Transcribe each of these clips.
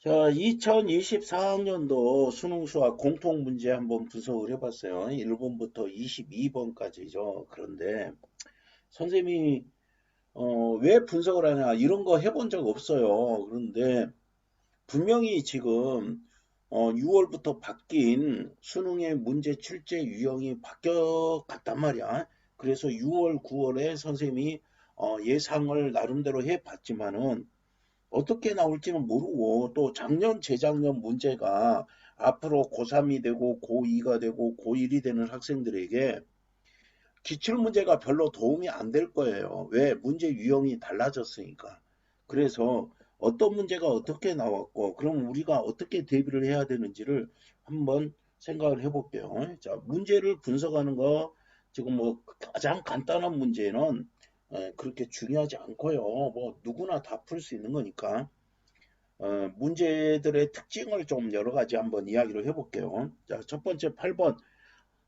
자, 2024학년도 수능 수학 공통 문제 한번 분석을 해봤어요. 1번부터 22번까지죠. 그런데 선생님이 어, 왜 분석을 하냐 이런 거 해본 적 없어요. 그런데 분명히 지금 어, 6월부터 바뀐 수능의 문제 출제 유형이 바뀌어 갔단 말이야. 그래서 6월, 9월에 선생님이 어, 예상을 나름대로 해봤지만은 어떻게 나올지는 모르고 또 작년 재작년 문제가 앞으로 고3이 되고 고2가 되고 고1이 되는 학생들에게 기출문제가 별로 도움이 안 될 거예요. 왜? 문제 유형이 달라졌으니까. 그래서 어떤 문제가 어떻게 나왔고 그럼 우리가 어떻게 대비를 해야 되는지를 한번 생각을 해볼게요. 자, 문제를 분석하는 거 지금 뭐 가장 간단한 문제는 예, 그렇게 중요하지 않고요. 뭐 누구나 다 풀 수 있는 거니까 어, 문제들의 특징을 좀 여러 가지 한번 이야기를 해볼게요. 자, 첫 번째 8번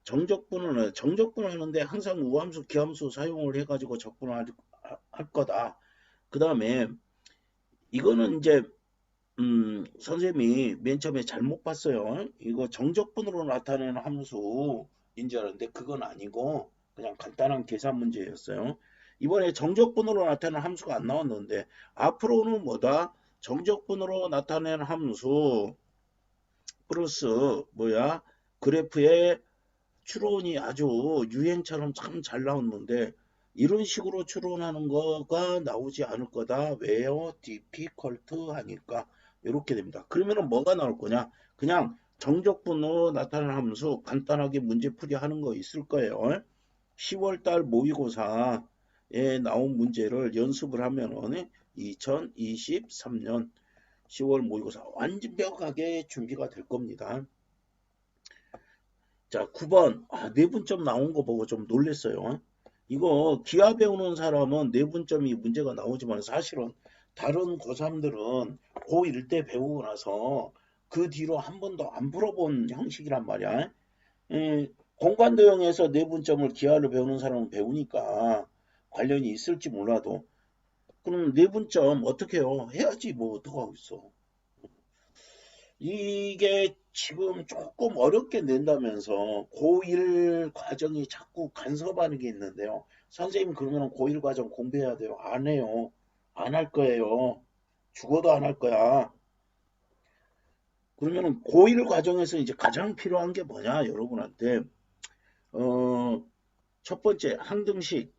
정적분은 정적분 하는데 항상 우함수, 기함수 사용을 해가지고 적분을 할, 할 거다. 그 다음에 이거는 이제 음, 선생님이 맨 처음에 잘못 봤어요. 이거 정적분으로 나타내는 함수인 줄 알았는데 그건 아니고 그냥 간단한 계산 문제였어요. 이번에 정적분으로 나타내는 함수가 안 나왔는데 앞으로는 뭐다? 정적분으로 나타내는 함수 플러스 뭐야? 그래프에 추론이 아주 유행처럼 참 잘 나왔는데 이런 식으로 추론하는 거가 나오지 않을 거다. 왜요? difficult 하니까 이렇게 됩니다. 그러면은 뭐가 나올 거냐? 그냥 정적분으로 나타나는 함수 간단하게 문제 풀이 하는 거 있을 거예요. 10월달 모의고사 에 나온 문제를 연습을 하면은 2023년 10월 모의고사 완벽하게 준비가 될 겁니다. 자, 9번. 아, 내분점 나온 거 보고 좀 놀랬어요. 이거 기하 배우는 사람은 내분점이 문제가 나오지만 사실은 다른 고3들은 고1 때 배우고 나서 그 뒤로 한 번도 안 풀어본 형식이란 말이야. 에, 공간도형에서 내분점을 기하를 배우는 사람은 배우니까 관련이 있을지 몰라도 그럼 내분점 어떻게 해요? 해야지 뭐 어떡하고 있어. 이게 지금 조금 어렵게 낸다면서 고1 과정이 자꾸 간섭하는 게 있는데요. 선생님 그러면 고1 과정 공부해야 돼요. 안 해요. 안 할 거예요. 죽어도 안 할 거야. 그러면은 고1 과정에서 이제 가장 필요한 게 뭐냐 여러분한테 어, 첫 번째 항등식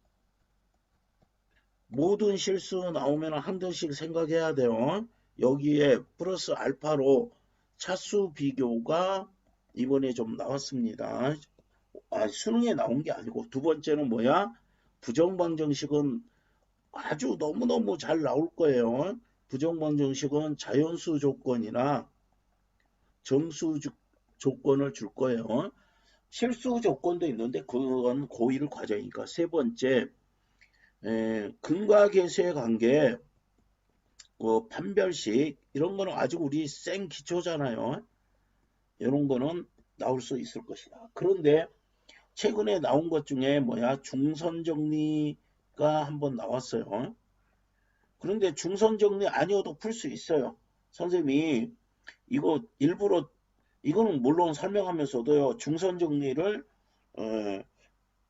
모든 실수 나오면 한 등씩 생각해야 돼요. 여기에 플러스 알파로 차수 비교가 이번에 좀 나왔습니다. 아, 수능에 나온 게 아니고 두 번째는 뭐야? 부정방정식은 아주 너무너무 잘 나올 거예요. 부정방정식은 자연수 조건이나 정수 조건을 줄 거예요. 실수 조건도 있는데 그건 고1 과정이니까 세 번째 에, 근과 계수의 관계, 그 판별식 이런 거는 아직 우리 생 기초잖아요. 이런 거는 나올 수 있을 것이다. 그런데 최근에 나온 것 중에 뭐야 중선 정리가 한번 나왔어요. 그런데 중선 정리 아니어도 풀 수 있어요. 선생님이 이거 일부러 이거는 물론 설명하면서도요 중선 정리를 어,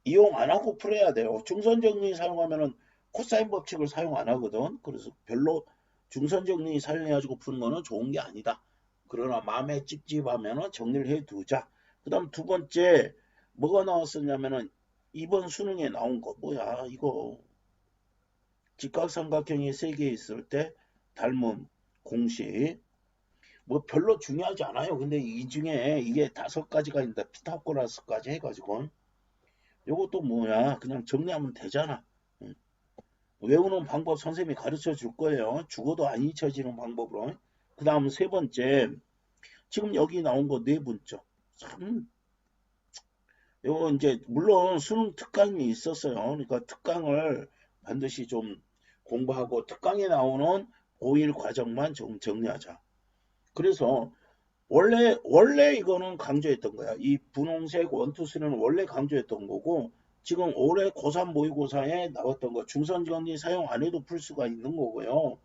이용 안 하고 풀어야 돼요. 중선 정리 사용하면은 코사인 법칙을 사용 안 하거든. 그래서 별로 중선 정리 사용해가지고 푸는 거는 좋은 게 아니다. 그러나 마음에 찝찝하면은 정리를 해 두자. 그 다음 두 번째 뭐가 나왔었냐면은 이번 수능에 나온 거 뭐야 이거 직각삼각형이 세 개 있을 때 닮은 공식 뭐 별로 중요하지 않아요. 근데 이 중에 이게 다섯 가지가 있는데 피타고라스까지 해가지고 요것도 뭐야? 그냥 정리하면 되잖아. 외우는 방법 선생님이 가르쳐 줄 거예요. 죽어도 안 잊혀지는 방법으로. 그 다음 세 번째. 지금 여기 나온 거네 분점 참. 요거 이제 물론 수능 특강이 있었어요. 그러니까 특강을 반드시 좀 공부하고 특강에 나오는 고1 과정만 좀 정리하자. 그래서 원래 원래 이거는 강조했던 거야. 이 분홍색 원투스는 원래 강조했던 거고 지금 올해 고3 모의고사에 나왔던 거 중선정리 사용 안 해도 풀 수가 있는 거고요.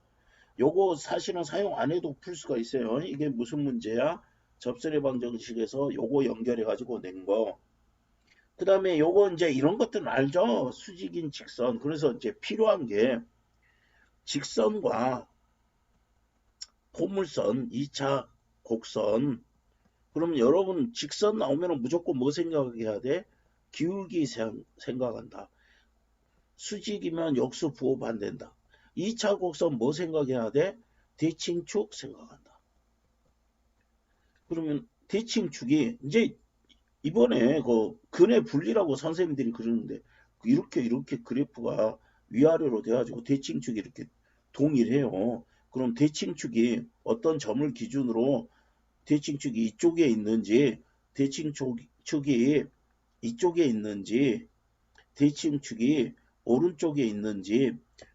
요거 사실은 사용 안 해도 풀 수가 있어요. 이게 무슨 문제야? 접선의 방정식에서 요거 연결해 가지고 낸 거. 그 다음에 요거 이제 이런 것들은 알죠? 수직인 직선. 그래서 이제 필요한 게 직선과 포물선, 2차 곡선. 그러면 여러분 직선 나오면 무조건 뭐 생각해야 돼? 기울기 생- 생각한다. 수직이면 역수 부호 반된다. 2차 곡선 뭐 생각해야 돼? 대칭축 생각한다. 그러면 대칭축이 이제 이번에 그 근의 분리라고 선생님들이 그러는데 이렇게 이렇게 그래프가 위아래로 돼가지고 대칭축이 이렇게 동일해요. 그럼 대칭축이 어떤 점을 기준으로 대칭 축이 이쪽에 있는지 대칭 축이 이쪽에 있는지 대칭 축이 오른쪽에 있는지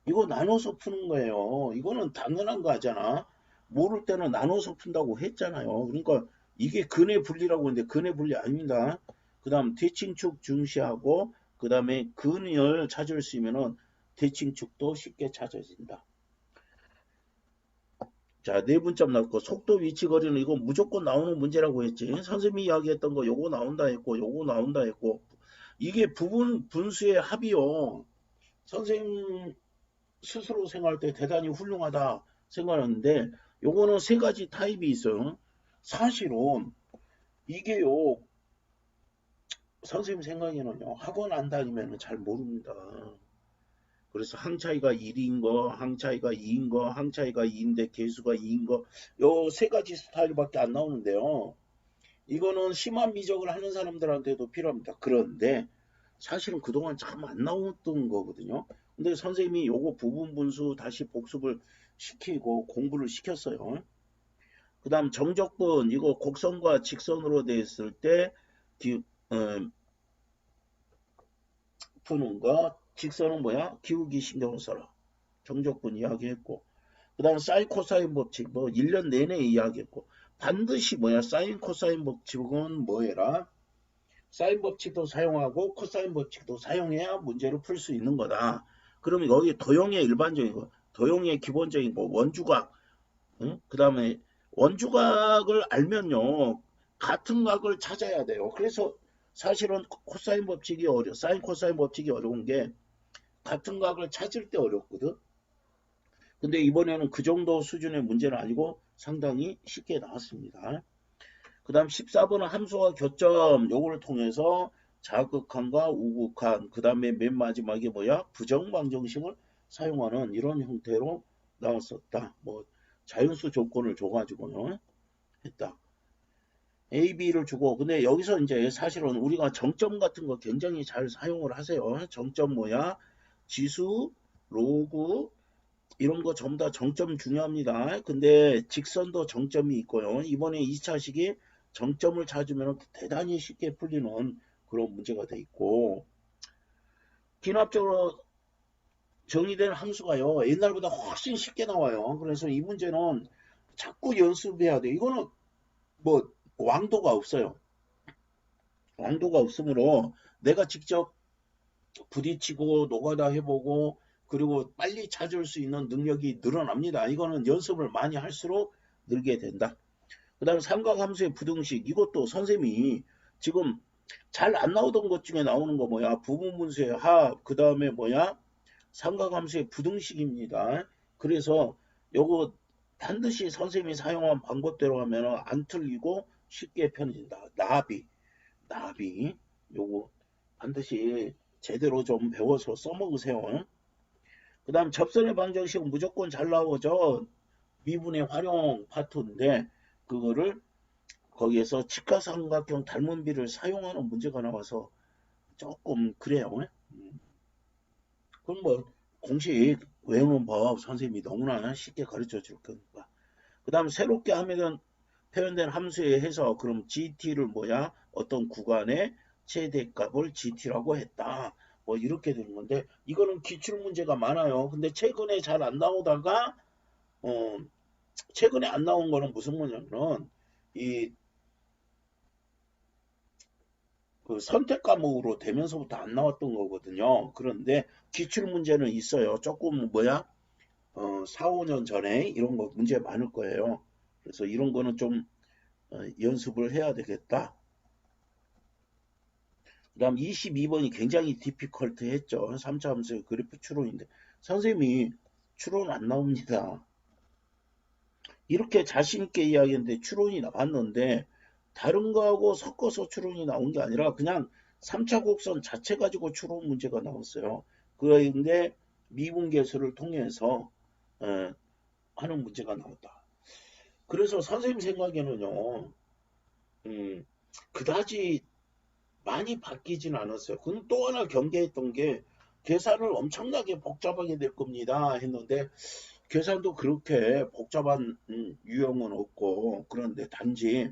이거 나눠서 푸는 거예요. 이거는 당연한 거 하잖아. 모를 때는 나눠서 푼다고 했잖아요. 그러니까 이게 근의 분리라고 하는데 근의 분리 아닙니다. 그 다음 대칭축 중시하고 그 다음에 근을 찾을 수 있으면 대칭축도 쉽게 찾아진다. 자, 네 분점 나왔고 속도 위치 거리는 이거 무조건 나오는 문제라고 했지. 선생님이 이야기했던 거 요거 나온다 했고 요거 나온다 했고 이게 부분 분수의 합이요. 선생님 스스로 생각할 때 대단히 훌륭하다 생각하는데 요거는 세 가지 타입이 있어요. 사실은 이게요. 선생님 생각에는요. 학원 안 다니면 잘 모릅니다. 그래서 항차이가 1인 거, 항차이가 2인 거, 항차이가 2인데 개수가 2인 거, 요 세 가지 스타일밖에 안 나오는데요. 이거는 심한 미적을 하는 사람들한테도 필요합니다. 그런데 사실은 그동안 참 안 나왔던 거거든요. 근데 선생님이 요거 부분 분수 다시 복습을 시키고 공부를 시켰어요. 그 다음 정적분 이거 곡선과 직선으로 되어 있을 때 기, 어, 푸는 거 직선은 뭐야? 기울기 신경을 써라. 정적분 이야기했고 그 다음 사인 코사인 법칙 뭐 1년 내내 이야기했고 반드시 뭐야? 사인 코사인 법칙은 뭐해라? 사인 법칙도 사용하고 코사인 법칙도 사용해야 문제를 풀 수 있는 거다. 그러면 여기 도형의 일반적인 거, 도형의 기본적인 거, 원주각, 응? 그 다음에 원주각을 알면요, 같은 각을 찾아야 돼요. 그래서 사실은 코사인 법칙이 어려, 사인 코사인 법칙이 어려운 게 같은 각을 찾을 때 어렵거든. 근데 이번에는 그 정도 수준의 문제는 아니고 상당히 쉽게 나왔습니다. 그 다음 14번은 함수와 교점 요거를 통해서 자극한과 우극한 그 다음에 맨 마지막에 뭐야 부정방정식을 사용하는 이런 형태로 나왔었다. 뭐 자연수 조건을 줘가지고요 했다. A, B를 주고 근데 여기서 이제 사실은 우리가 정점 같은 거 굉장히 잘 사용을 하세요. 정점 뭐야 지수, 로그 이런 거 전부 다 정점 중요합니다. 근데 직선도 정점이 있고요. 이번에 2차식이 정점을 찾으면 대단히 쉽게 풀리는 그런 문제가 돼 있고 기납적으로 정의된 함수가요 옛날보다 훨씬 쉽게 나와요 그래서 이 문제는 자꾸 연습해야 돼 이거는 뭐 왕도가 없어요. 왕도가 없으므로 내가 직접 부딪히고 노가다 해보고 그리고 빨리 찾을 수 있는 능력이 늘어납니다. 이거는 연습을 많이 할수록 늘게 된다. 그 다음에 삼각함수의 부등식 이것도 선생님이 지금 잘 안 나오던 것 중에 나오는 거 뭐야? 부분분수의 합 그 다음에 뭐야? 삼각함수의 부등식입니다. 그래서 요거 반드시 선생님이 사용한 방법대로 하면 안 틀리고 쉽게 편해진다 나비 나비 요거 반드시 제대로 좀 배워서 써먹으세요 그 다음 접선의 방정식은 무조건 잘 나오죠 미분의 활용 파트인데 그거를 거기에서 직가삼각형 닮은 비를 사용하는 문제가 나와서 조금 그래요. 음. 그럼 뭐 공식 외우는 법 선생님이 너무나 쉽게 가르쳐 줄 거니까. 그 다음 새롭게 하면 표현된 함수에 해서 그럼 GT를 뭐야 어떤 구간의 최대값을 GT라고 했다. 뭐 이렇게 되는 건데 이거는 기출 문제가 많아요. 근데 최근에 잘 안 나오다가 어 최근에 안 나온 거는 무슨 뭐냐면 이 그 선택 과목으로 되면서부터 안 나왔던 거거든요. 그런데 기출 문제는 있어요. 조금 뭐야 어, 4, 5년 전에 이런 거 문제 많을 거예요. 그래서 이런 거는 좀 어, 연습을 해야 되겠다. 그 다음 22번이 굉장히 디피컬트 했죠. 3차 함수의 그래프 추론인데 선생님이 추론 안 나옵니다. 이렇게 자신있게 이야기했는데 추론이 나왔는데 다른 거하고 섞어서 추론이 나온 게 아니라 그냥 3차 곡선 자체 가지고 추론 문제가 나왔어요. 그런데 미분계수를 통해서 에, 하는 문제가 나왔다. 그래서 선생님 생각에는요, 음, 그다지 많이 바뀌진 않았어요. 그는 또 하나 경계했던 게 계산을 엄청나게 복잡하게 될 겁니다 했는데 계산도 그렇게 복잡한 음, 유형은 없고 그런데 단지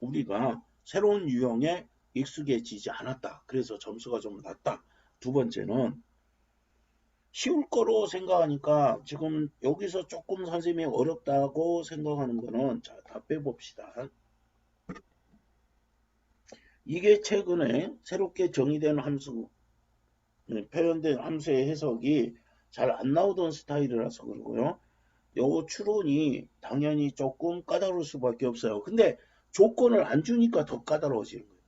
우리가 새로운 유형에 익숙해지지 않았다. 그래서 점수가 좀 낮다. 두 번째는 쉬울 거로 생각하니까 지금 여기서 조금 선생님이 어렵다고 생각하는 거는 자, 다 빼봅시다. 이게 최근에 새롭게 정의된 함수, 네, 표현된 함수의 해석이 잘 안 나오던 스타일이라서 그러고요. 요 추론이 당연히 조금 까다로울 수밖에 없어요. 근데 조건을 안 주니까 더 까다로워지는 거예요.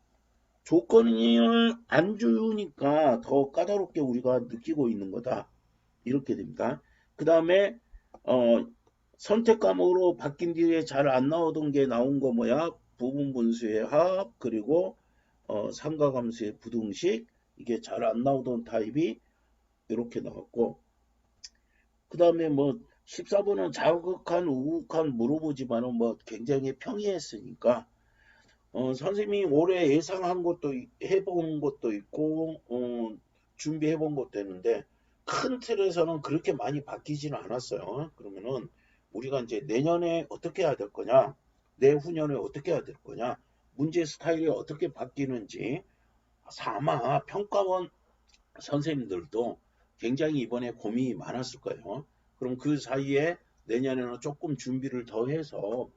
조건을 안 주니까 더 까다롭게 우리가 느끼고 있는 거다. 이렇게 됩니다. 그 다음에 어, 선택 과목으로 바뀐 뒤에 잘 안 나오던 게 나온 거 뭐야? 부분 분수의 합 그리고 어, 삼각함수의 부등식 이게 잘 안 나오던 타입이 이렇게 나왔고 그 다음에 뭐 14번은 자극한 우극한 물어보지만은 뭐 굉장히 평이했으니까 어, 선생님이 올해 예상한 것도 해본 것도 있고 어, 준비해 본 것도 있는데 큰 틀에서는 그렇게 많이 바뀌지는 않았어요. 그러면은 우리가 이제 내년에 어떻게 해야 될 거냐, 내후년에 어떻게 해야 될 거냐, 문제 스타일이 어떻게 바뀌는지 아마 평가원 선생님들도 굉장히 이번에 고민이 많았을 거예요. 그럼 그 사이에 내년에는 조금 준비를 더 해서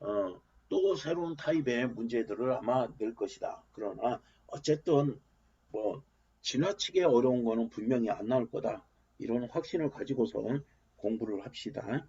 어, 또 새로운 타입의 문제들을 아마 낼 것이다. 그러나 어쨌든 뭐 지나치게 어려운 거는 분명히 안 나올 거다. 이런 확신을 가지고서 공부를 합시다.